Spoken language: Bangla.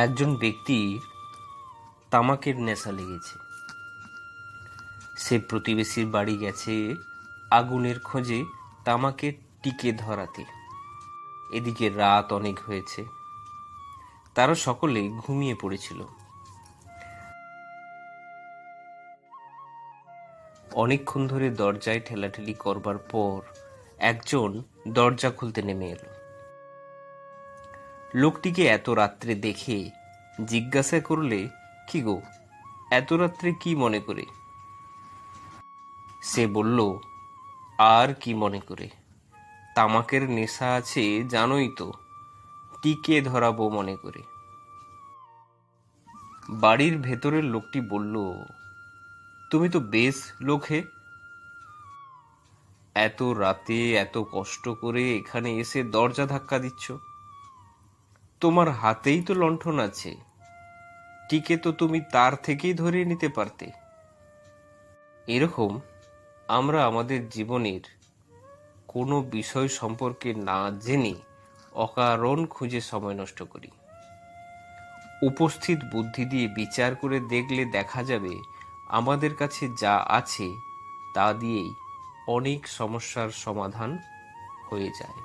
একজন ব্যক্তির তামাকের নেশা লেগেছে। সে প্রতিবেশীর বাড়ি গেছে আগুনের খোঁজে তামাকের টিকে ধরাতে। এদিকে রাত অনেক হয়েছে। তারা সকলে ঘুমিয়ে পড়েছিল। অনেকক্ষণ ধরে দরজায় ঠেলাঠেলি করবার পর একজন দরজা খুলতে নেমে এলো। লোকটিকে এত রাত্রে দেখে জিজ্ঞাসা করলে, কি গো, এত রাত্রে কি মনে করে? সে বলল, আর কি মনে করে? তামাকের নেশা আছে, জানোই তো, টিকে ধরাবো মনে করে। বাড়ির ভেতরের লোকটি বলল, তুমি তো বেশ লোক। এত রাতে এত কষ্ট করে এখানে এসে দরজা ধাক্কা দিচ্ছ। তোমার হাতেই তো লণ্ঠন আছে। টিকে তো তুমি তার থেকেই ধরিয়ে নিতে পারতে। এরকম আমরা আমাদের জীবনের কোনো বিষয় সম্পর্কে না জেনে অকারণ খুঁজে সময় নষ্ট করি। উপস্থিত বুদ্ধি দিয়ে বিচার করে দেখলে দেখা যাবে আমাদের কাছে যা আছে তা দিয়েই অনেক সমস্যার সমাধান হয়ে যায়।